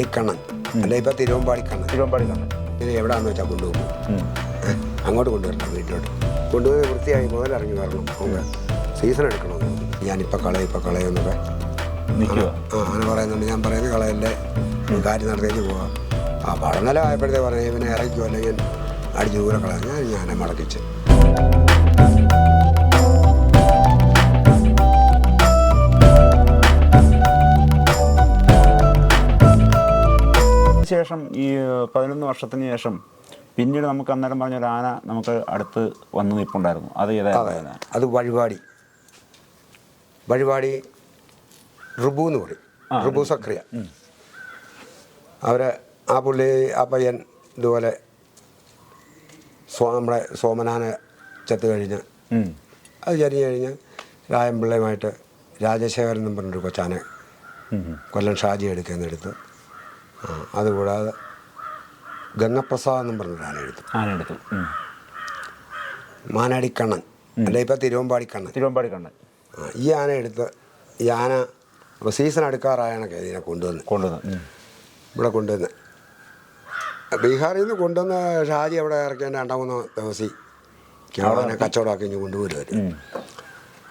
അടിക്കണ്ണൻ അല്ല ഇപ്പൊ തിരുവമ്പാടിക്കണ്ണൻ തിരുവമ്പാടി കണ്ണൻ ഇത് എവിടാന്ന് വെച്ചാൽ കൊണ്ടുപോകും. അങ്ങോട്ട് കൊണ്ടുവരണം വീട്ടിലോട്ട്. കൊണ്ടുപോയി വൃത്തിയായി മുതലിറങ്ങി വരണം. നമുക്ക് സീസൺ എടുക്കണം ഞാനിപ്പോൾ കളയും ഇപ്പം കളയുന്നൊക്കെ. ആ അങ്ങനെ പറയുന്നുണ്ട്. ഞാൻ പറയുന്നത് കളയല്ലേ. കാര്യം നടത്തേക്ക് പോവാം. ആ പഠനല ആയപ്പോഴത്തേ പറഞ്ഞു പിന്നെ ഇറക്കുമോ അല്ലെങ്കിൽ അടിച്ചു ദൂരെ കളയാം. ഞാൻ ഞാനെ മടക്കിച്ച്. ശേഷം ഈ പതിനൊന്ന് വർഷത്തിന് ശേഷം പിന്നീട് നമുക്ക് അന്നേരം പറഞ്ഞ ഒരു ആന നമുക്ക് അടുത്ത് വന്ന് നിൽപ്പുണ്ടായിരുന്നു. അത് അതെ. ഏതായിരുന്നു അത് വഴിപാടി. വഴിപാടി റുബു എന്ന് പറയും. റുബു സക്രിയ. അവരെ ആ പുള്ളി ആ പയ്യൻ ഇതുപോലെ സോ നമ്മുടെ സോമനാന ചത്ത് കഴിഞ്ഞ്. അത് ചരിഞ്ഞ് കഴിഞ്ഞ് രായംപിള്ളയുമായിട്ട് രാജശേഖരൻ എന്ന് പറഞ്ഞൊരു കൊച്ചാനെ. കൊല്ലം ഷാജി എടുക്കുന്നെടുത്ത് അതുകൂടാതെ ഗംഗപ്രസാദ് എന്നും പറഞ്ഞൊരു എഴുത്തും. മാനാടിക്കണ്ണൻ. അല്ലെ ഇപ്പം തിരുവമ്പാടിക്കണ്ണൻ. തിരുവമ്പാടി കണ്ണൻ ആ, ഈ ആന എടുത്ത് ഈ ആന സീസൺ അടുക്കാറായണൊക്കെ ഇതിനെ കൊണ്ടുവന്ന്. കൊണ്ടുവന്ന്. ഇവിടെ കൊണ്ടുവന്ന്. ബീഹാറിൽ നിന്ന് കൊണ്ടുവന്ന ഷാജി അവിടെ ഇറക്കിയ രണ്ടാമൂന്ന് ദിവസം ആനെ കച്ചവടമാക്കി കഴിഞ്ഞ് കൊണ്ടുപോരും ഉം.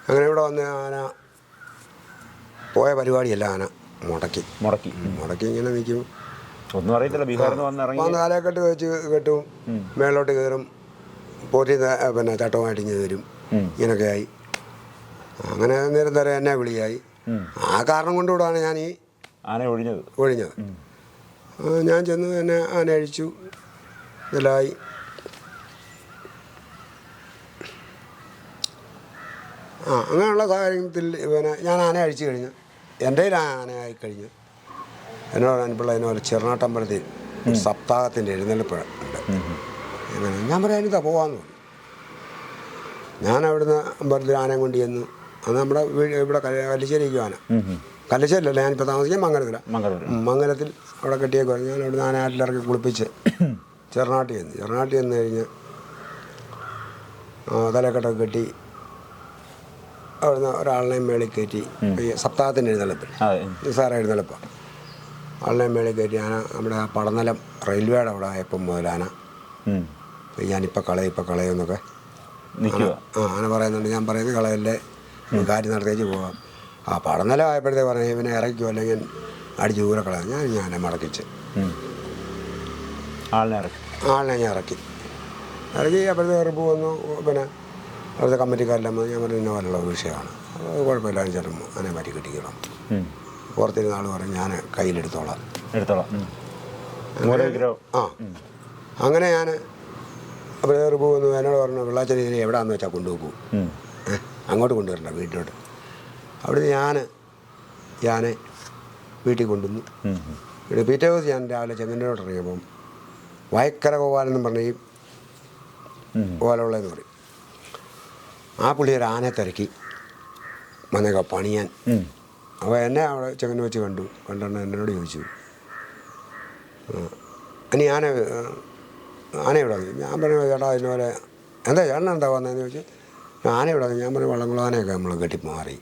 അങ്ങനെ ഇവിടെ വന്ന് ആന പോയ പരിപാടിയല്ല ആന മുടക്കി. മുടക്കി. മുടക്കി ഇങ്ങനെ നിൽക്കും. ഒന്നും അറിയത്തില്ല. ബീഹാറിൽ നിന്ന് വന്ന് തലക്കെട്ട് വെച്ച് കെട്ടും മേലോട്ട് കയറും പോറ്റി പിന്നെ ഇങ്ങനെ വരും. ഉം. ഇങ്ങനൊക്കെ ആയി അങ്ങനെ നിരന്തരം എന്നെ വിളിയായി. ആ കാരണം കൊണ്ടുകൂടാണ് ഞാൻ ഈ ആന ഒഴിഞ്ഞത്. ഒഴിഞ്ഞത്. ഞാൻ ചെന്ന് എന്നെ ആന അഴിച്ചു. ഇതിലായി ആ അങ്ങനെയുള്ള കാര്യത്തിൽ പിന്നെ ഞാൻ ആന അഴിച്ചു കഴിഞ്ഞു. എന്റെ ആന ആയി കഴിഞ്ഞു. എന്നോട് അനുപിള്ള പോലെ ചെറുനാട്ടമ്പലത്തിൽ ഒരു സപ്താഹത്തിന്റെ എഴുന്നള്ളിപ്പ് ഉണ്ട്. ഞാൻ പറയാൻ അനിത പോവാന്ന് പറഞ്ഞു. ഞാൻ അവിടുന്ന് അമ്പലത്തിൽ ആനയും കൊണ്ട് ചെന്നു അത് നമ്മുടെ വീട് ഇവിടെ കല്ലശ്ശേരിക്കും ആന കല്ലിശ്ശേരിയല്ല ഞാനിപ്പോൾ താമസിക്കാൻ മംഗലത്തില. മംഗലത്തിൽ അവിടെ കെട്ടിയൊക്കെ പറഞ്ഞു ഞാൻ അവിടുന്ന് ആനാട്ടിലിറക്കി കുളിപ്പിച്ച് ചെറുനാട്ടി ചെന്ന്. ചെറുനാട്ടി ചെന്ന് കഴിഞ്ഞ് തലക്കെട്ടൊക്കെ കെട്ടി അവിടുന്ന് ഒരാളിനെയും മേളിൽ കയറ്റി സപ്താഹത്തിന്റെ എഴുന്നള്ളിപ്പ്. നിസ്സാര എഴുന്നള്ളിപ്പാണ് ആളിനെയും മേളിൽ കയറ്റി ആന നമ്മുടെ പടനിലം റെയിൽവേയുടെ അവിടെ ആയപ്പം മുതലാന. ഞാനിപ്പോൾ കളയും ഇപ്പോൾ കളയും എന്നൊക്കെ. ആ അങ്ങനെ പറയുന്നുണ്ട് ഞാൻ പറയുന്നത് കളയല്ലേ കാര്യം നടത്തേച്ച് പോവാം. ആ പടനിലം ആയപ്പോഴത്തേക്ക് പറഞ്ഞു ഇവനെ ഇറക്കിയോ അല്ലെങ്കിൽ അടിച്ച് ദൂരെ കളയാം. ഞാൻ ഞാനെ മടക്കിച്ച്. ആളിനെ ഇറക്കി. ആളിനെ ഞാൻ ഇറക്കി. ഇറക്കി അപ്പോഴത്തെ ഉറപ്പ് വന്നു പിന്നെ അവിടുത്തെ കമ്മിറ്റിക്കാരെല്ലാം വന്നു ഞാൻ പറഞ്ഞു ഇന്ന പോലുള്ള വിഷയമാണ്. അത് കുഴപ്പമില്ല ചേട്ടൻ അതിനെ മാറ്റി കിട്ടിക്കണം ആൾ പറഞ്ഞു ഞാൻ കയ്യിലെടുത്തോളാം. എടുത്തോളാം. ആ. അങ്ങനെ ഞാൻ ബ്രദർ പോകുന്നു എന്നോട് പറഞ്ഞു വെള്ളാച്ചനെ ഇതിനെ എവിടെയാണെന്ന് വെച്ചാൽ കൊണ്ടുപോകൂ. അങ്ങോട്ട് കൊണ്ടുവരണ്ട വീട്ടിലോട്ട്. അവിടുന്ന് ഞാൻ ഞാൻ വീട്ടിൽ കൊണ്ടുവന്നു. ഇവിടെ പിറ്റേ ദിവസം ഞാൻ രാവിലെ ചെങ്ങന്നൂരോട്ട് ഇറങ്ങിയപ്പം വയക്കര ഗോപാലെന്നും പറഞ്ഞ ഈ. ഗോപാലുള്ളതെന്ന് പറയും. ആ പുള്ളി ഒരു ആനയെ തിരക്കി വന്നേക്കാം പണിയാൻ. അപ്പോൾ എന്നെ അവിടെ ചെങ്ങന്ന വെച്ച് കണ്ടു. കണ്ടെണ്ണ എന്നോട് ചോദിച്ചു. ഇനി ആന ആ, ആന എവിടെ? വന്നു ഞാൻ പറഞ്ഞു ചേട്ടാ ഇതുപോലെ എന്താ ചേട്ടൻ എന്താ വന്നതെന്ന് ചോദിച്ചു. ആന എവിടെ? വന്നു ഞാൻ പറഞ്ഞു വള്ളംകുളാനയൊക്കെ നമ്മൾ കെട്ടി മാറി.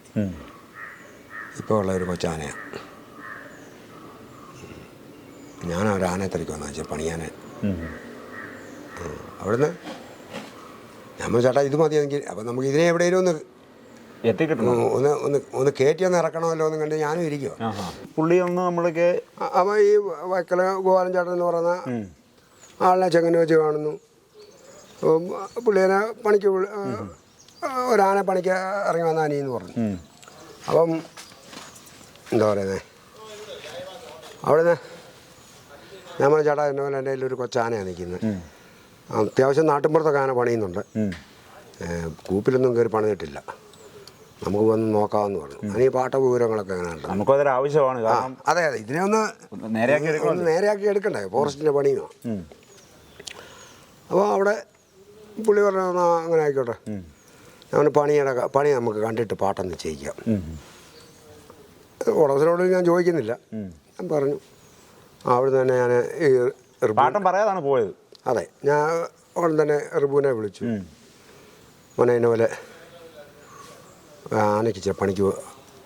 ഇപ്പോൾ ഉള്ള ഒരു കൊച്ചാനയാണ് ഞാൻ ഒരു ആനയെ തിരക്കി വന്നു വെച്ചാൽ പണിയാനെ. അവിടുന്ന്. നമ്മൾ ചേട്ടാ ഇത് മതി എനിക്ക് അപ്പം നമുക്ക് ഇതിനെ എവിടെയെങ്കിലും ഒന്ന് എത്തിക്കിട്ടണം ഒന്ന് ഒന്ന് ഒന്ന് കയറ്റി ഒന്ന് ഇറക്കണമല്ലോ എന്ന് കണ്ട് ഞാനും ഇരിക്കും പുള്ളി ഒന്ന് നമ്മൾക്ക് അപ്പോൾ ഈ വൈക്കല ഗോപാലൻ ചേട്ടൻ എന്ന് പറയുന്ന. ആളിനെ ചെങ്ങനെ വെച്ച് കാണുന്നു. പുള്ളിനെ പണിക്ക് ഒരാനെ പണിക്ക് ഇറങ്ങി വന്ന അനിയെന്ന് പറഞ്ഞു. അപ്പം എന്താ പറയുന്നത് അവിടുന്ന് ഞാൻ പറഞ്ഞ ചേട്ടാ എന്നെ പോലെ എന്റെ ഒരു കൊച്ചാനയാണ് നിൽക്കുന്നത്. അത്യാവശ്യം നാട്ടിൻപുറത്തൊക്കെ ആന പണിയുന്നുണ്ട്. കൂപ്പിലൊന്നും കയറി പണിതിട്ടില്ല. നമുക്ക് വന്ന് നോക്കാമെന്ന് പറഞ്ഞു. അതിന് ഈ പാട്ട വിവരങ്ങളൊക്കെ അങ്ങനെ ഉണ്ട് നമുക്കതൊരു ആവശ്യമാണ്. കാരണം അതെ അതെ. ഇതിനെ ഒന്ന് ഒന്ന് നേരെയാക്കി എടുക്കണം നേരെയാക്കി എടുക്കണ്ടേ? ഫോറസ്റ്റിന്റെ പണിയുമാണ്. അപ്പോൾ അവിടെ പുള്ളി പറഞ്ഞു "എന്നാ അങ്ങനെ ആയിക്കോട്ടെ. ഞാൻ പണിയുടെ പണി നമുക്ക് കണ്ടിട്ട് പാട്ടൊന്ന് ചെയ്യിക്കാം. ഉടമസ്ഥരോട് ഞാൻ ചോദിക്കുന്നില്ല. ഞാൻ പറഞ്ഞു അവിടെ അവിടുന്ന് തന്നെ ഞാൻ ഈ റിബു പാട്ടം പറയാതാണ് പോയത്. അതെ ഞാൻ അവിടെ തന്നെ റിബുവിനെ വിളിച്ചു. മോനെ പോലെ ആനയ്ക്ക് ഇച്ചിരി പണിക്ക്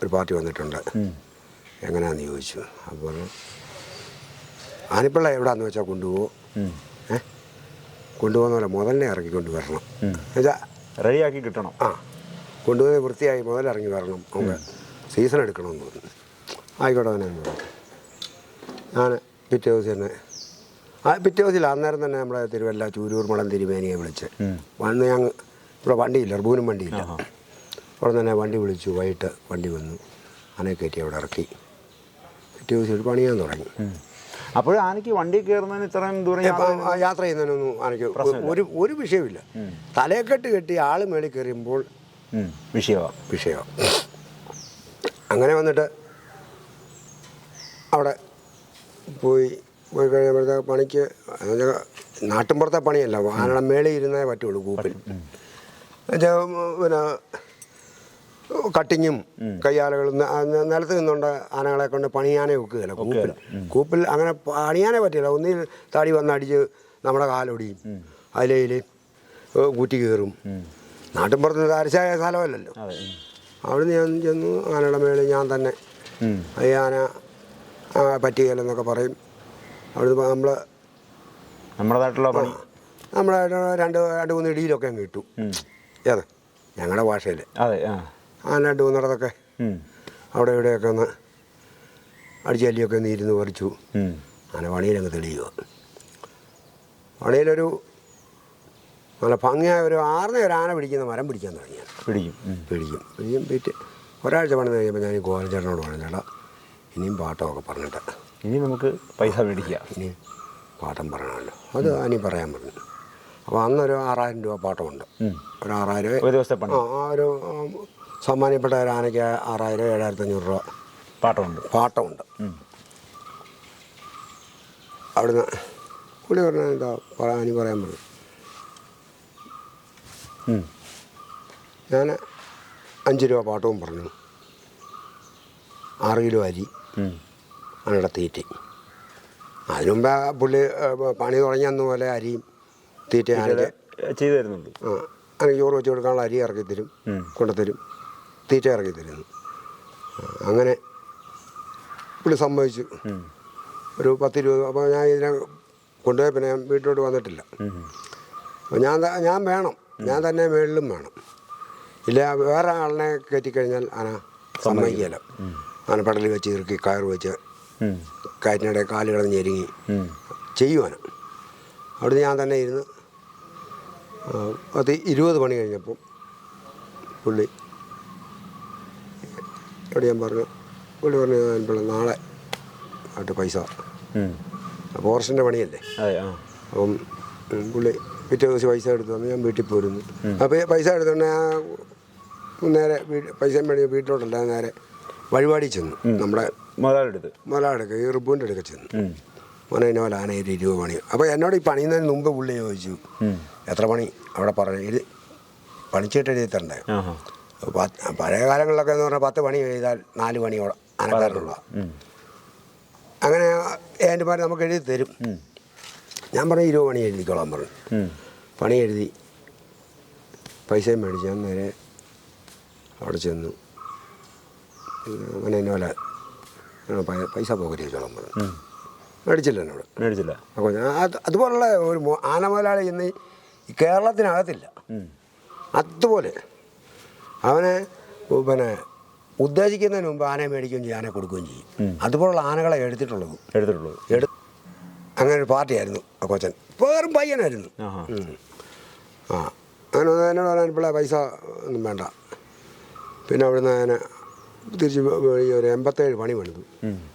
ഒരു പാർട്ടി വന്നിട്ടുണ്ട്. എങ്ങനെയാന്ന് എങ്ങനെയാണെന്ന് ചോദിച്ചു. അപ്പോൾ ആനപ്പിള്ള എവിടെയാന്ന് വെച്ചാൽ കൊണ്ടുപോകും. ഏ? കൊണ്ടുപോകുന്ന പോലെ മുതലിനെ ഇറക്കി കൊണ്ടുവരണം. എന്നുവെച്ചാൽ റെഡിയാക്കി കിട്ടണം. ആ. കൊണ്ടുപോയി വൃത്തിയായി മുതലിറങ്ങി വരണം. നമുക്ക് സീസൺ എടുക്കണമെന്ന് പറഞ്ഞു ആയിക്കോട്ടെ തന്നെ എന്ന് പറഞ്ഞു ഞാൻ പിറ്റേ ദിവസം തന്നെ ആ പിറ്റേ ദിവസം അന്നേരം തന്നെ നമ്മുടെ തിരുവല്ല ചൂരൂർ മളം തിരുമേനിയെ വിളിച്ച്. വന്ന് ഞങ്ങൾ ഇവിടെ വണ്ടിയില്ല റബൂനും വണ്ടിയില്ല. അവിടെ തന്നെ വണ്ടി വിളിച്ചു വൈകിട്ട് വണ്ടി വന്നു. ആനയെ കയറ്റി അവിടെ ഇറക്കി. പിറ്റേ ദിവസം ഒരു പണിയാൻ തുടങ്ങി. അപ്പോൾ ആനയ്ക്ക് വണ്ടി കയറുന്നതിന് ഇത്രയും ദൂരം യാത്ര ചെയ്യുന്നതിനൊന്നും ആനയ്ക്ക് ഒരു ഒരു വിഷയമില്ല തലയെക്കെട്ട് കെട്ടി ആൾ മേളിൽ കയറിയുമ്പോൾ. വിഷയമാണ് വിഷയമാണ് അങ്ങനെ വന്നിട്ട് അവിടെ പോയി പോയി കഴിയുമ്പോഴത്തേക്ക് പണിക്ക് നാട്ടിൻപുറത്തെ പണിയല്ല ആനയുടെ മേളിൽ ഇരുന്നേ പറ്റുള്ളൂ കൂപ്പിൽ. പിന്നെ കട്ടിങ്ങും കയ്യാലകളും നിലത്ത് നിന്നുകൊണ്ട് ആനകളെ കൊണ്ട് പണിയാനെ ഒക്കുകയില്ല കൂപ്പിൽ കൂപ്പിൽ അങ്ങനെ പണിയാനേ പറ്റില്ല ഒന്നിൽ താടി വന്നടിച്ച് നമ്മുടെ കാലൊടിയും. അതിലയിൽ കൂറ്റി കയറും നാട്ടിൻപുറത്ത് താരശായ സ്ഥലമല്ലല്ലോ. അവിടുന്ന് ഞാൻ ചെന്നു ആനയുടെ മേളിൽ ഞാൻ തന്നെ. ഈ ആന പറ്റുകയില്ലെന്നൊക്കെ പറയും. അവിടുന്ന് നമ്മൾ നമ്മുടെ പണി. നമ്മുടെ രണ്ട് രണ്ട് മൂന്ന് ഇടിയിലൊക്കെ അങ്ങ് കിട്ടും ഏതാ ഏത്? ഞങ്ങളുടെ ഭാഷയിൽ അതെ ആ. ആന ഉം. അവിടെ ഇവിടെയൊക്കെ ഒന്ന് അടിച്ചല്ലിയൊക്കെ ഒന്ന് ഇരുന്ന് പറിച്ചു. ആന പണിയിലങ്ങ് തെളിയുക. പണിയിലൊരു നല്ല ഭംഗിയായ ഒരു ആറിനെ ഒരു ആന പിടിക്കുന്ന മരം പിടിക്കാൻ തുടങ്ങി പിടിക്കും. പിടിക്കും. പിടിക്കും. പിറ്റ് ഒരാഴ്ച പണിത് കഴിയുമ്പോൾ ഞാൻ ഈ ഗോവൻചേട്ടനോട് പറഞ്ഞു ചേട്ടാ ഇനിയും പാട്ടമൊക്കെ പറഞ്ഞിട്ട്. ഇനി നമുക്ക് പൈസ മേടിക്കാം. ഇനി പാട്ടം പറയണമല്ലോ. അത് അനി പറയാൻ പറഞ്ഞു. അപ്പോൾ അന്നൊരു ആറായിരം രൂപ പാട്ടമുണ്ട്. ഒരു ആറായിരം ഒരു ദിവസത്തെ പണി. ആ ആ ഒരു സമ്മാനിപ്പെട്ട ഒരു ആനയ്ക്ക് ആറായിരം ഏഴായിരത്തി അഞ്ഞൂറ് രൂപ പാട്ടമുണ്ട് പാട്ടമുണ്ട്. അവിടുന്ന് പുള്ളി പറഞ്ഞാൽ എന്താ പറയാൻ പറയാൻ പറഞ്ഞു. ഞാൻ അഞ്ച് രൂപ പാട്ടവും പറഞ്ഞു. ആറ് കിലോ അരി. അവിടെ ആനയുടെ തീറ്റി. അതിനു മുമ്പ് പുള്ളി പണി തുടങ്ങിയ അന്ന് പോലെ അരിയും തീറ്റ ആനയ്ക്ക് ചെയ്തു തരുന്നുണ്ട്. ആ അങ്ങനെ ചോറ് വെച്ച് കൊടുക്കാനുള്ള അരി ഇറക്കി തരും. കൊണ്ടുത്തരും. തീറ്റ ഇറക്കി തരുന്നു. അങ്ങനെ പുള്ളി സമ്മതിച്ചു. ഒരു പത്ത് ഇരുപത് അപ്പോൾ ഞാൻ ഇതിനെ കൊണ്ടുപോയി പിന്നെ ഞാൻ വീട്ടിലോട്ട് വന്നിട്ടില്ല. അപ്പോൾ ഞാൻ ഞാൻ വേണം. ഞാൻ തന്നെ മേളിലും വേണം. ഇല്ല വേറെ ആളിനെ കയറ്റിക്കഴിഞ്ഞാൽ ആന സമ്മതിക്കില്ല. ആന പടലിൽ വെച്ച് ഇറുക്കി കയറ് വെച്ച്. കയറ്റിനിടെ കാൽ കിടന്ന് ഞെരുങ്ങി. ചെയ്യുവാന അവിടുന്ന് ഞാൻ തന്നെ ഇരുന്ന് പത്ത് ഇരുപത് മണി കഴിഞ്ഞപ്പോൾ പുള്ളി അവിടെ ഞാൻ പറഞ്ഞു. പുള്ളി പറഞ്ഞു "ഞാൻ നാളെ ആയിട്ട് പൈസ. ഫോറസ്റ്റിന്റെ പണിയല്ലേ? അപ്പം പുള്ളി പിറ്റേ ദിവസം പൈസ എടുത്തു തന്നു. ഞാൻ വീട്ടിൽ പോരുന്നു അപ്പോൾ പൈസ എടുത്തോണ്ട് ഞാൻ നേരെ പൈസ മേടി വീട്ടിലോട്ടല്ല നേരെ വഴിപാടി ചെന്നു. നമ്മുടെ മുതലെടുത്ത് മുതലാടുക്ക ഈ റിബൂന്റെ അടുക്ക ചെന്നു. മോനെ ഇന്ന പോലെ ആന ഒരു ഇരുപത് പണി അപ്പോൾ എന്നോട് ഈ പണിയുന്നതിന് മുമ്പ് പുള്ളി ചോദിച്ചു എത്ര പണി അവിടെ പറഞ്ഞു ഇത് പണിച്ചിട്ട് എഴുതി തരണ്ടേ? പഴയ കാലങ്ങളിലൊക്കെ എന്ന് പറഞ്ഞാൽ പത്ത് പണി ചെയ്താൽ നാല് മണിയോളം അനക്കാറുള്ള. അങ്ങനെ ഏന്റെമാർ നമുക്ക് എഴുതി തരും. ഞാൻ പറഞ്ഞു ഇരുപത് പണി എഴുതിക്കോളാൻ പറഞ്ഞു. പണി എഴുതി പൈസയും മേടിച്ചു ഞാൻ നേരെ അവിടെ ചെന്നു. അങ്ങനെ എന്നെ പോലെ പൈസ പോക്കറ്റ് വെച്ചോളാൻ പറഞ്ഞു. മേടിച്ചില്ല എന്നോട്. മേടിച്ചില്ല. അപ്പോൾ അതുപോലുള്ള ഒരു ആന മുതലാളി ഇന്ന് കേരളത്തിനകത്തില്ല. അതുപോലെ അവനെ പിന്നെ ഉദ്ദേശിക്കുന്നതിന് മുമ്പ് ആനയെ മേടിക്കുകയും ചെയ്യും ആനയെ കൊടുക്കുകയും ചെയ്യും. അതുപോലുള്ള ആനകളെ എടുത്തിട്ടുള്ളത്. എടുത്തിട്ടുള്ളത്. എടു അങ്ങനെ ഒരു പാർട്ടിയായിരുന്നു ആ കൊച്ചൻ. വേറും പയ്യനായിരുന്നു. ആ. അങ്ങനെ എന്നോട് പറയാൻ പിള്ളേ പൈസ ഒന്നും വേണ്ട. പിന്നെ അവിടുന്ന് ഞാൻ തിരിച്ച് ഈ ഒരു എൺപത്തേഴ് പണി പണിതു.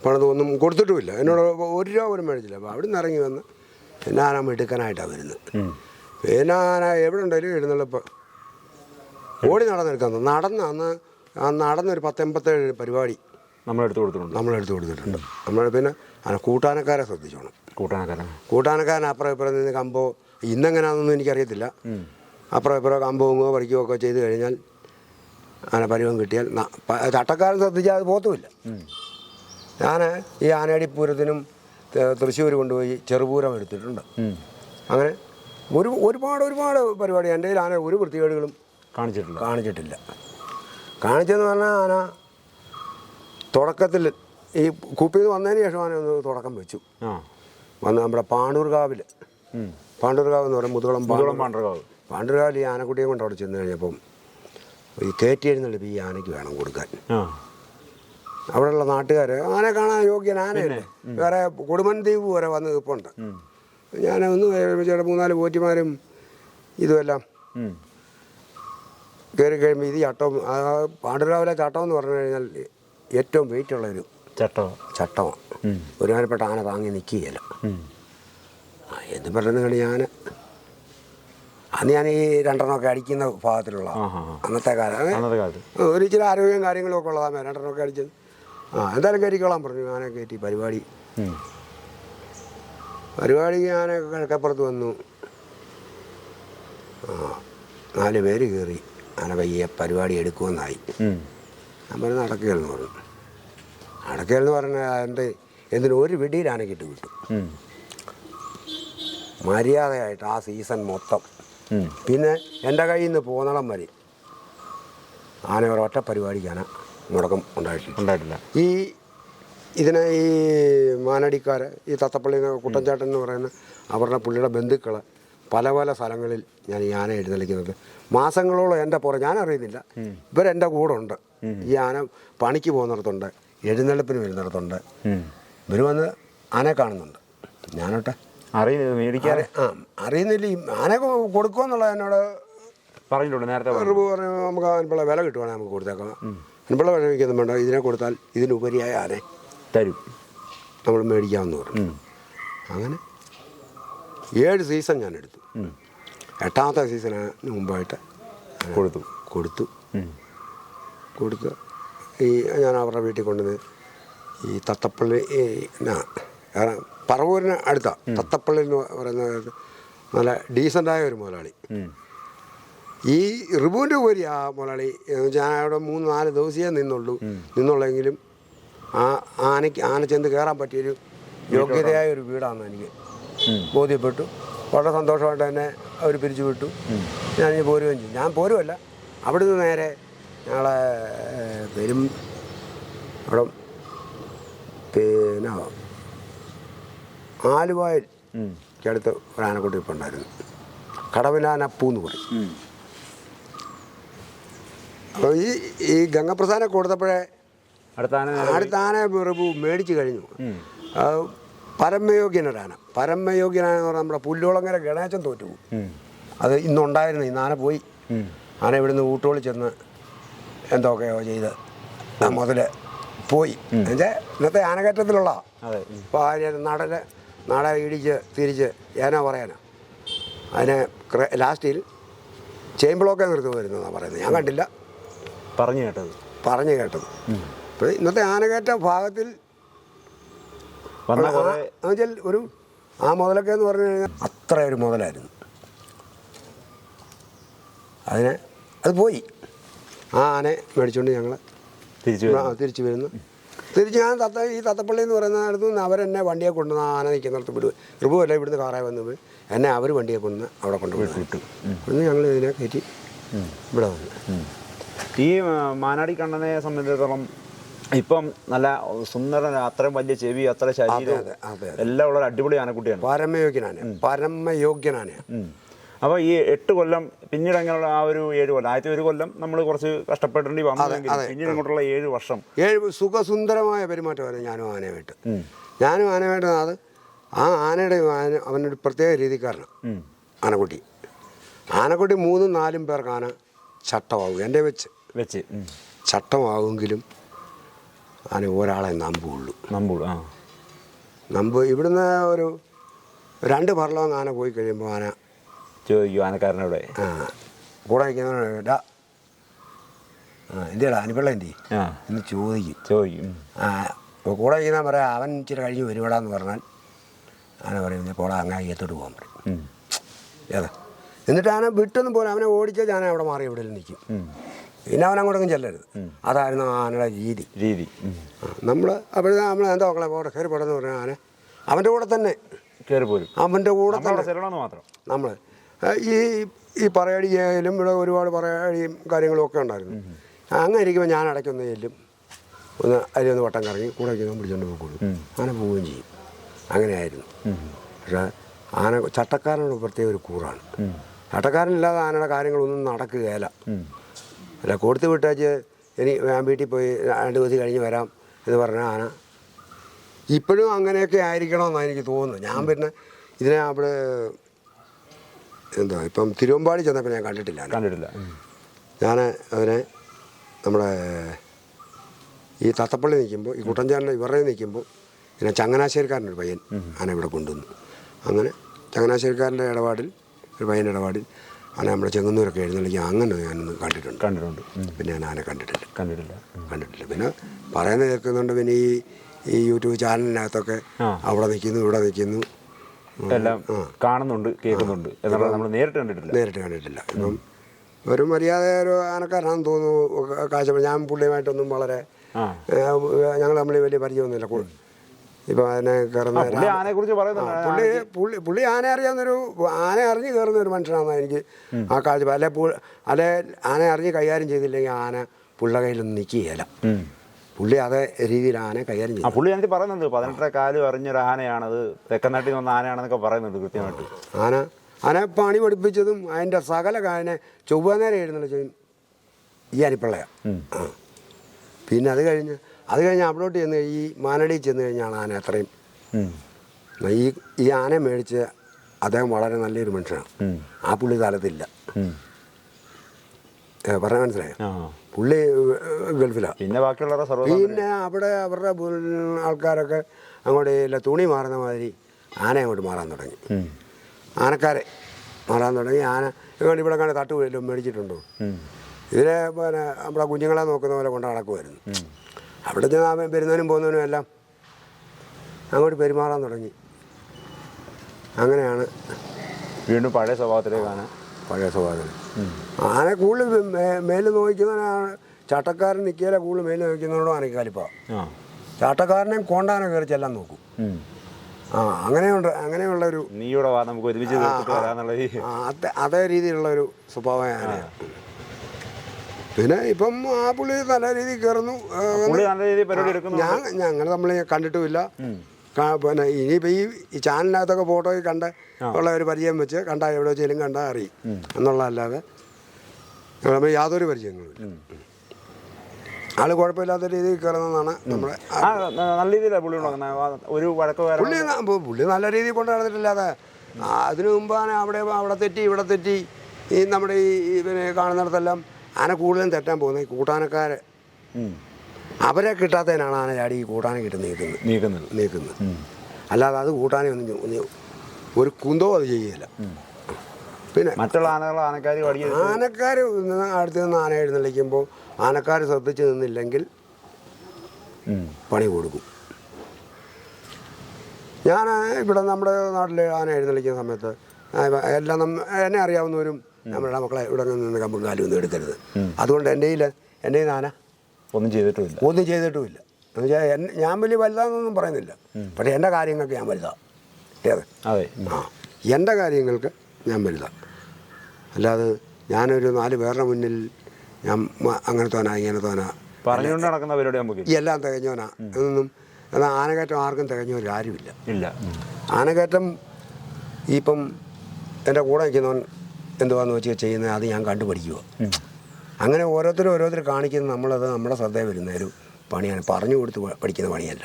പണിത് ഒന്നും കൊടുത്തിട്ടുമില്ല. എന്നോട് ഒരു രൂപ പോലും മേടിച്ചില്ല. അപ്പോൾ അവിടെ നിന്ന് ഇറങ്ങി വന്ന് പിന്നെ ആന മിടുക്കനായിട്ടാണ് വരുന്നത്. പിന്നെ ആന എവിടെ ഉണ്ടെങ്കിലും എഴുന്നള്ളിപ്പോൾ ഓടി നടന്നെടുക്കാൻ നടന്ന് അന്ന് ആ നടന്നൊരു പത്തെൺപത്തേഴ് പരിപാടി നമ്മളെടുത്ത് കൊടുത്തിട്ടുണ്ട്. നമ്മളെടുത്ത് കൊടുത്തിട്ടുണ്ട്. നമ്മൾ പിന്നെ കൂട്ടാനക്കാരെ ശ്രദ്ധിച്ചോണം. കൂട്ടാനക്കാരൻ കൂട്ടാനക്കാരൻ അപ്പുറം ഇപ്പുറം നിന്ന് കമ്പോ ഇന്നെങ്ങനെയാണെന്നൊന്നും എനിക്കറിയത്തില്ല. അപ്പുറം ഇപ്പുറം കമ്പോ പഠിക്കുകയോ ഒക്കെ ചെയ്ത് കഴിഞ്ഞാൽ ആന പരിവം കിട്ടിയാൽ ചട്ടക്കാരൻ ശ്രദ്ധിച്ചാൽ അത് പോത്തുമില്ല. ഞാൻ ഈ ആനയടിപ്പൂരത്തിനും തൃശ്ശൂർ കൊണ്ടുപോയി ചെറുപൂരം എടുത്തിട്ടുണ്ട്. അങ്ങനെ ഒരു ഒരുപാട് ഒരുപാട് പരിപാടി എന്റെ കയ്യിൽ ആന ഒരു വൃത്തികേടുകളും കാണിച്ചിട്ടില്ല. കാണിച്ചിട്ടില്ല. കാണിച്ചെന്ന് പറഞ്ഞാൽ ആന തുടക്കത്തിൽ ഈ കുപ്പിയിൽ വന്നതിന് ശേഷം ആന ഒന്ന് തുടക്കം വെച്ചു. ആ. വന്ന് നമ്മുടെ പാണ്ടൂർകാവിൽ പാണ്ഡൂർകാവ് പാണ്ടൂർകാവ് എന്ന് പറയുമ്പോൾ മുതുകുളം മുതുകുളം പാണ്ടൂർ പാണ്ഡൂർകാവിൽ പാണ്ടൂർകാവിൽ ഈ ആനക്കുട്ടിയെ കൊണ്ട് അവിടെ ചെന്ന് കഴിഞ്ഞപ്പം ഈ കയറ്റി എഴുന്നള്ളിപ്പ് ഈ ആനയ്ക്ക് വേണം കൊടുക്കാൻ. അവിടെയുള്ള നാട്ടുകാർ ആന കാണാൻ യോഗ്യൻ ആനയല്ലേ? വേറെ കൊടുമൻ ദ്വീപ് വരെ വന്ന് നിൽപ്പുണ്ട്. ഞാൻ ഒന്ന് ചേട്ടാ മൂന്നാൽ പോറ്റിമാരും ഇതുമെല്ലാം. കയറി കഴിയുമ്പോൾ ഇത് ചട്ടം ആ പാണ്ടൂരാവിലെ ചട്ടം എന്ന് പറഞ്ഞു കഴിഞ്ഞാൽ ഏറ്റവും വെയിറ്റ് ഉള്ളൊരു ചട്ടോ. ചട്ടമാണ്. ഒരുമാനപ്പെട്ട ആന താങ്ങി നിൽക്കുകയില്ല എന്ന് എന്ത് ഞാൻ അന്ന് ഞാൻ ഈ രണ്ടെണ്ണമൊക്കെ അടിക്കുന്ന ഭാഗത്തിലുള്ള. അന്നത്തെ കാലം. ഒരു ഇച്ചിരി ആരോഗ്യം കാര്യങ്ങളൊക്കെ ഉള്ളതാണ് രണ്ടെണ്ണമൊക്കെ അടിച്ചത് ആ എന്തായാലും കയറ്റിക്കോളാൻ പറഞ്ഞു. ആനെ കയറ്റി. പരിപാടി. പരിപാടി ഞാൻ കിഴക്കപ്പുറത്ത് വന്നു. ആ നാല് പേര് കയറി. ആന പയ്യെ പരിപാടി എടുക്കുമെന്നായി. ഉം. ഞാൻ പറഞ്ഞു നടക്കുകയെന്ന് പറഞ്ഞാൽ എന്ത് എന്തിനും ഒരു വെടിയിൽ ആനക്കിട്ട് കിട്ടും മര്യാദയായിട്ട് ആ സീസൺ മൊത്തം. പിന്നെ എന്റെ കയ്യിൽ നിന്ന് പോന്നളം വരെ ആന ഒരൊറ്റ പരിപാടിക്കാന മുടക്കം ഉണ്ടായിട്ടില്ല. ഉണ്ടായിട്ടില്ല. ഈ ഇതിനെ ഈ മാനടിക്കാർ ഈ തത്തപ്പള്ളി കുട്ടൻചാട്ടൻ എന്ന് പറയുന്ന അവരുടെ പുള്ളിയുടെ ബന്ധുക്കൾ പല പല സ്ഥലങ്ങളിൽ ഞാൻ ഈ ആന എഴുന്നള്ളിക്കുന്നത്. മാസങ്ങളോളം എന്റെ പുറം ഞാൻ അറിയുന്നില്ല ഇവരെന്റെ കൂടെ ഉണ്ട് ഈ ആന പണിക്ക് പോകുന്നിടത്തുണ്ട്. എഴുന്നള്ളിപ്പിന് വരുന്നിടത്തുണ്ട്. ഇവർ വന്ന് ആനയെ കാണുന്നുണ്ട്. ഞാനോട്ടെ. അറിയുന്നില്ല മേടിക്കാൻ? ആ അറിയുന്നില്ല. ഈ ആന കൊടുക്കുമെന്നുള്ള എന്നോട് പറഞ്ഞിട്ടുണ്ട് നേരത്തെ പറഞ്ഞു. നമുക്ക് അതിനുള്ള വില കിട്ടുവാണെങ്കിൽ നമുക്ക് കൊടുത്തേക്കാം. അതിനുള്ള വില വയ്ക്കുന്നു വേണ്ട ഇതിനെ കൊടുത്താൽ ഇതിനുപരിയായ ആനെ തരും. നമ്മൾ മേടിക്കാമെന്ന് പറഞ്ഞു. അങ്ങനെ ഏഴ് സീസൺ ഞാൻ എടുത്തു. എട്ടാമത്തെ സീസണിന് മുമ്പായിട്ട് കൊടുത്തു. കൊടുത്തു. കൊടുത്ത് ഈ ഞാൻ അവരുടെ വീട്ടിൽ കൊണ്ടുവന്ന് ഈ തത്തപ്പള്ളി പറവൂരിന് അടുത്ത തത്തപ്പള്ളി എന്ന് പറയുന്നത് നല്ല ഡീസന്റായ ഒരു മുതലാളി. ഈ റിബുവിന്റെ ഉപരി ആ മുതലാളി ഞാൻ അവിടെ മൂന്ന് നാല് ദിവസമേ നിന്നുള്ളൂ. നിന്നുള്ളെങ്കിലും ആ ആനയ്ക്ക് ആന ചെന്ന് കയറാൻ പറ്റിയൊരു യോഗ്യതയായ ഒരു വീടാണെന്ന് എനിക്ക്. ബോധ്യപ്പെട്ടു. വളരെ സന്തോഷമായിട്ട് തന്നെ അവർ പിരിച്ചു വിട്ടു ഞാൻ ഇനി പോരുകയും ചെയ്തു ഞാൻ പോരുമല്ല അവിടുന്ന് നേരെ ഞങ്ങളെ പെരും അവിടെ പിന്നെ ആലുവായിൽ. അടുത്ത് ഒരു ആനക്കുട്ടി ഇപ്പം ഉണ്ടായിരുന്നു. കടവിലാനപ്പൂ എന്ന് പറയും അപ്പോൾ ഈ ഈ ഗംഗപ്രസാദനെ കൊടുത്തപ്പോഴേ അടുത്ത ആന നേരെ അടുത്ത ആന മേടിച്ച് കഴിഞ്ഞു. അത് പരമയോഗ്യനൊരാന പരമയോഗ്യനാണെന്ന് പറഞ്ഞാൽ നമ്മുടെ പുല്ലുളങ്ങര ഗണേശൻ തോറ്റുപോകും. ഉം. അത് ഇന്നുണ്ടായിരുന്നു ഇന്ന് ആന പോയി. ആന ഇവിടുന്ന് ഊട്ടോളി ചെന്ന് എന്തൊക്കെയോ ചെയ്ത് മുതൽ പോയി. എന്നുവെച്ചാൽ ഇന്നത്തെ ആനകയറ്റത്തിലുള്ള. അപ്പോൾ നടൽ നട ഇടിച്ച് തിരിച്ച് ഏനോ പറയാനാ? അതിനെ ലാസ്റ്റിൽ ചെയിൻ ബ്ലോക്കെ നിർത്തി വരുന്നതാണ് പറയുന്നത്. ഞാൻ കണ്ടില്ല. പറഞ്ഞു കേട്ടത്. പറഞ്ഞു കേട്ടത്. ഇന്നത്തെ ആനകയറ്റ ഭാഗത്തിൽ വന്ന ആ- കുറേ എന്നുവെച്ചാൽ ഒരു ആ മുതലൊക്കെ എന്ന് പറഞ്ഞു കഴിഞ്ഞാൽ അത്ര ഒരു മുതലായിരുന്നു. അതിനെ അത് പോയി. ആ ആനെ മേടിച്ചുകൊണ്ട് ഞങ്ങൾ തിരിച്ചു തിരിച്ചു വരുന്നു. തിരിച്ച് ഞാൻ തത്ത ഈ തത്തപ്പള്ളി എന്ന് പറയുന്ന അടുത്ത് നിന്ന് അവരെന്നെ വണ്ടിയെ കൊണ്ടുവന്ന് ആന നിൽക്കുന്നിടത്ത് വിടുക. റിബുവല്ല ഇവിടുന്ന് കാറായി വന്ന് എന്നെ അവർ വണ്ടിയെ കൊണ്ടുവന്ന് അവിടെ കൊണ്ടുപോയി വിട്ടു. ഇവിടുന്ന് ഞങ്ങൾ ഇതിനെ കയറ്റി ഇവിടെ വന്നു. ഈ മാനാടി കണ്ണനെ സംബന്ധിച്ചിടത്തോളം ഇപ്പം നല്ല സുന്ദരൻ അത്രയും വലിയ ചെവി അത്ര ശരീരം. എല്ലാം ഉള്ള അടിപൊളി ആനക്കുട്ടിയാണ് പരമയോഗ്യനാണ് പരമയോഗ്യനാണ്. അപ്പോൾ ഈ എട്ട് കൊല്ലം പിന്നീട് അങ്ങനെയുള്ള ആ ഒരു ഏഴ് കൊല്ലം ആദ്യത്തെ ഒരു കൊല്ലം നമ്മൾ കുറച്ച് കഷ്ടപ്പെടേണ്ടി വന്നതെങ്കിൽ. പിന്നീട് അങ്ങോട്ടുള്ള ഏഴ് വർഷം ഏഴ് സുഖസുന്ദരമായ പെരുമാറ്റമായിരുന്നു ഞാനും ആനയായിട്ട്. ഞാനും ആനയായിട്ട് അത് ആ ആനയുടെ ആന അവനൊരു പ്രത്യേക രീതിക്കാരനാണ് ആനക്കുട്ടി ആനക്കുട്ടി മൂന്നും നാലും പേർക്ക് ആന ചട്ടമാകും എന്റെ വെച്ച് വെച്ച്. ചട്ടമാകുമെങ്കിലും ആന ഒരാളെ നമ്പുള്ളൂ. നമ്പുള്ളു ആ. നമ്പ് ഇവിടുന്ന് ഒരു രണ്ട് പറലോങ് ആന പോയി കഴിയുമ്പോൾ ആന ചോദിക്കും ആനക്കാരനോടെ. ആ, കൂടെ നിൽക്കുന്നവനോട് ഡാ ആ എന്തിയാടാ അനിപ്പിള്ള എന്തി? ആ. എന്ന് ചോദിക്കും. ചോദിക്കും. ആ അപ്പോൾ കൂടെ ഇരിക്കുന്ന പറയാം അവൻ ഇച്ചിരി കഴിഞ്ഞ് വരുവടാന്ന് പറഞ്ഞാൽ ആന പറയും കൂടെ പോടാ അങ്ങ് അയ്യത്തോട്ട് പോകാൻ പറയും. ഏതാ? എന്നിട്ട് ആന വിട്ടൊന്നും പോലെ അവനെ ഓടിച്ചാൽ ഞാൻ അവിടെ മാറി ഇവിടെ നിൽക്കും. പിന്നെ അവൻ അങ്ങോട്ടൊന്നും ചെല്ലരുത്. അതായിരുന്നു ആനയുടെ രീതി. രീതി. നമ്മൾ അപ്പോഴേ നമ്മൾ എന്താ മക്കളെ പോടെ കയറി പോടെന്ന് പറഞ്ഞ ആന അവന്റെ കൂടെ തന്നെ. കയറി പോരും. അവന്റെ കൂടെ തന്നെ. മാത്രം. നമ്മൾ ഈ ഈ പറയടിയായാലും ഇവിടെ ഒരുപാട് പറയടിയും കാര്യങ്ങളും ഒക്കെ ഉണ്ടായിരുന്നു. അങ്ങനെ ഇരിക്കുമ്പോൾ ഞാൻ ഇടയ്ക്കൊന്ന് ചെല്ലും. ഒന്ന് അതിലൊന്ന് വട്ടം കറങ്ങി കൂടെ ഞാൻ പിടിച്ചോണ്ട് പോയിക്കോളും. അങ്ങനെ പോവുകയും ചെയ്യും. അങ്ങനെയായിരുന്നു പക്ഷേ ആന ചട്ടക്കാരനോട് പ്രത്യേക ഒരു കൂറാണ്. ചട്ടക്കാരനില്ലാതെ ആനയുടെ കാര്യങ്ങളൊന്നും നടക്കുകയില്ല. അല്ല കൊടുത്തു വിട്ടാച്ച് ഇനി ഞാൻ വീട്ടിൽ പോയി രണ്ട് ദിവസം കഴിഞ്ഞ് വരാം എന്ന് പറഞ്ഞ ആന. ഇപ്പോഴും അങ്ങനെയൊക്കെ ആയിരിക്കണമെന്നാണ് എനിക്ക് തോന്നുന്നത്. ഞാൻ പിന്നെ ഇതിനെ അവിടെ എന്താ ഇപ്പം തിരുവമ്പാടി ചെന്നപ്പോൾ ഞാൻ കണ്ടിട്ടില്ല. കണ്ടിട്ടില്ല. ഞാൻ അതിനെ നമ്മുടെ ഈ തത്തപ്പള്ളി നിൽക്കുമ്പോൾ ഈ കുട്ടഞ്ചാലിന്റെ ഇവരുടെ നിൽക്കുമ്പോൾ പിന്നെ ചങ്ങനാശ്ശേരിക്കാരന്റെ ഒരു പയ്യൻ ആന ഇവിടെ കൊണ്ടുവന്നു. അങ്ങനെ ചങ്ങനാശ്ശേരിക്കാരന്റെ ഇടപാടിൽ ഒരു പയ്യന്റെ ഇടപാടിൽ ആന നമ്മുടെ ചെങ്ങന്നൂരൊക്കെ എഴുന്നള്ളിക്കുക അങ്ങനെ ഞാനൊന്ന് കണ്ടിട്ടുണ്ട്. കണ്ടിട്ടുണ്ട്. പിന്നെ ഞാൻ ആനെ കണ്ടിട്ടില്ല. കണ്ടിട്ടില്ല. കണ്ടിട്ടില്ല. പിന്നെ പറയുന്നത് കേൾക്കുന്നുണ്ട് പിന്നെ ഈ ഈ യൂട്യൂബ് ചാനലിനകത്തൊക്കെ അവിടെ നിൽക്കുന്നു ഇവിടെ നിൽക്കുന്നു. എല്ലാം കാണുന്നുണ്ട് കേൾക്കുന്നുണ്ട്. നമ്മൾ നേരിട്ട് കണ്ടിട്ടില്ല. നേരിട്ട് കണ്ടിട്ടില്ല. ഇപ്പം ഒരു മര്യാദ ഒരു ആനക്കാരനാണെന്ന് തോന്നുന്നു കാഴ്ച ഞാൻ പുള്ളിയുമായിട്ടൊന്നും വളരെ ഞങ്ങൾ തമ്മിൽ വലിയ പരിചയമൊന്നുമില്ല. കൂ- ഇപ്പം അതിനെ കയറുന്ന പുള്ളി പുള്ളി പുള്ളി ആന അറിയാവുന്നൊരു ആന അറിഞ്ഞ് കയറുന്ന ഒരു മനുഷ്യനാണെന്ന് എനിക്ക് ആ കാഴ്ച അല്ലെ അല്ലെ ആന അറിഞ്ഞ് കൈകാര്യം ചെയ്തില്ലെങ്കിൽ ആന പുള്ള കയ്യിലൊന്നും നിൽക്കുകയില്ല. പുള്ളി അതേ രീതിയിൽ ആന കൈകാര്യം ചെയ്തു. പുള്ളി എനിക്ക് പറയുന്നുണ്ട്. പതിനെട്ടര കാലം അറിഞ്ഞൊരു ആനയാണത്. തെക്കനാട്ടിൽ നിന്ന് വന്ന ആനയാണെന്നൊക്കെ പറയുന്നുണ്ട് കൃത്യമായിട്ട്. ആന ആന പണി പഠിപ്പിച്ചതും അതിന്റെ സകല കാനെ ചൊവ്വ നേരം എഴുന്നള്ളിച്ചതും ഈ അരിപ്പിള്ളയാണ് പിന്നെ അത് കഴിഞ്ഞ് അത് കഴിഞ്ഞ് അവിടോട്ട് ചെന്ന് ഈ മാനടി ചെന്ന് കഴിഞ്ഞാണ് ആന അത്രയും. ഈ ഈ ആന മേടിച്ച് അദ്ദേഹം വളരെ നല്ലൊരു മനുഷ്യനാണ്. ആ പുള്ളി സ്ഥലത്തില്ല ഉം. പറഞ്ഞ മനസ്സിലായോ? പുള്ളി ഗൾഫിലാണ് പിന്നെ ബാക്കിയുള്ളവരുടെ പിന്നെ അവിടെ അവരുടെ ആൾക്കാരൊക്കെ അങ്ങോട്ട് ഇല്ല തുണി മാറുന്ന മാതിരി ആന അങ്ങോട്ട് മാറാൻ തുടങ്ങി. ആനക്കാരെ മാറാൻ തുടങ്ങി. ആന ഇങ്ങോട്ട് ഇവിടെ കണ്ട് തട്ടുപോയല്ലോ മേടിച്ചിട്ടുണ്ടോ? ഇതിലെ പിന്നെ നമ്മുടെ കുഞ്ഞുങ്ങളെ നോക്കുന്ന പോലെ കൊണ്ട് നടക്കുമായിരുന്നു അവിടെ നിന്ന് ആ വരുന്നവനും പോകുന്നവനും എല്ലാം അങ്ങോട്ട് പെരുമാറാൻ തുടങ്ങി. അങ്ങനെയാണ് വീണ്ടും പഴയ സ്വഭാവത്തിലേക്കാണ് പഴയ സ്വഭാവത്തിൽ ആനെ കൂടുതൽ മേൽ നോക്കുന്നവനാണ് ചാട്ടക്കാരൻ നിൽക്കിയാലെ കൂടുതൽ മേൽ നോക്കുന്നവരോടും ആനയ്ക്ക് കലിപ്പാണ് ആ. ചാട്ടക്കാരനെ കൊണ്ടാനെ കയറി ചെല്ലാൻ നോക്കും. ആ അങ്ങനെയുണ്ട് അങ്ങനെയുള്ള ഒരു നീ ഇവിടെ വാ നമുക്ക് ഒരുമിച്ച് അതേ രീതിയിലുള്ള ഒരു സ്വഭാവം ആനയാണ്. പിന്നെ ഇപ്പം ആ പുള്ളി നല്ല രീതിയിൽ കയറുന്നു. ആ, പുള്ളി നല്ല രീതിയിൽ പരിപാടി എടുക്കുന്നു. ഞാൻ ഞങ്ങൾ നമ്മൾ കണ്ടിട്ടുമില്ല. പിന്നെ ഇനിയിപ്പോൾ ഈ ചാനലിനകത്തൊക്കെ ഫോട്ടോയിൽ കണ്ട ഉള്ള ഒരു പരിചയം വെച്ച് കണ്ടാൽ എവിടെ വെച്ചാലും കണ്ടാൽ അറിയും. എന്നുള്ളതല്ലാതെ തമ്മിൽ യാതൊരു പരിചയങ്ങളുമില്ല ആൾ കുഴപ്പമില്ലാത്ത രീതിയിൽ കയറുന്നതാണ് നമ്മുടെ നല്ല രീതിയിലാണ് പുള്ളി ഒരു വഴക്ക് പുള്ളി നല്ല രീതിയിൽ കൊണ്ട് നടന്നിട്ടില്ലാതെ. അതിനു മുമ്പാണ് അവിടെ അവിടെ തെറ്റി ഇവിടെ തെറ്റി. ഈ നമ്മുടെ ഈ പിന്നെ കാണുന്നിടത്തെല്ലാം ആന കൂടുതലും തെറ്റാൻ പോകുന്നത് ഈ കൂട്ടാനക്കാരെ. അവരെ കിട്ടാത്തതിനാണ് ആന ചാടി ഈ കൂട്ടാനെ കിട്ടി നീക്കുന്നത്. നീക്കുന്നത്. നീക്കുന്നത് അല്ലാതെ അത് കൂട്ടാനെ ഒന്നും ഒരു കുന്തോ അത് ചെയ്യില്ല. പിന്നെ മറ്റുള്ള ആനകൾ ആനക്കാർ ആനക്കാർ അടുത്ത് നിന്ന് ആന എഴുന്നള്ളിക്കുമ്പോൾ ആനക്കാർ ശ്രദ്ധിച്ച് നിന്നില്ലെങ്കിൽ പണി കൊടുക്കും. ഞാൻ ഇവിടെ നമ്മുടെ നാട്ടിൽ ആന എഴുന്നള്ളിക്കുന്ന സമയത്ത് എല്ലാം എന്നെ അറിയാവുന്നവരും നമ്മുടെ മക്കളെ ഇവിടെ നിന്ന് കമ്പും കാലും ഒന്നും എടുക്കരുത്. അതുകൊണ്ട് എന്റെ കയ്യിൽ എന്റെ നാന. ഒന്നും ചെയ്തിട്ടുമില്ല. ഒന്നും ചെയ്തിട്ടുമില്ല. എന്ന് വെച്ചാൽ എൻ- ഞാൻ വലിയ വലുതാണെന്നൊന്നും പറയുന്നില്ല. പക്ഷേ എന്റെ കാര്യങ്ങൾക്ക് ഞാൻ വലുതാ. ഏത്? അതെ. ആ. എന്റെ കാര്യങ്ങൾക്ക് ഞാൻ വലുതാ. അല്ലാതെ ഞാനൊരു നാല് പേരുടെ മുന്നിൽ ഞാൻ അങ്ങനെ തോനാ ഇങ്ങനെ തോനാ പറഞ്ഞുകൊണ്ട് നടക്കുന്നവരോട് നമുക്ക് എല്ലാം തികഞ്ഞോനാ എന്നൊന്നും എന്നാൽ ആനകയറ്റം ആർക്കും തികഞ്ഞവർ ആരുമില്ല ഇല്ല. ആനകയറ്റം ഇപ്പം എന്റെ കൂടെ നിൽക്കുന്നവൻ എന്തുവാന്ന് വെച്ച് ചെയ്യുന്നത് അത് ഞാൻ കണ്ടു പഠിക്കുക അങ്ങനെ ഓരോരുത്തരും ഓരോരുത്തർ കാണിക്കുന്ന നമ്മളത് നമ്മുടെ ശ്രദ്ധയിൽ വരുന്ന ഒരു പണിയാണ്. പറഞ്ഞു കൊടുത്ത് പഠിക്കുന്ന പണിയല്ല.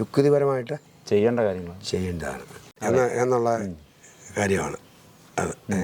യുക്തിപരമായിട്ട് ചെയ്യേണ്ട കാര്യങ്ങൾ ചെയ്യേണ്ടതാണ്. എന്ന എന്നുള്ള കാര്യമാണ് അത്. ഏ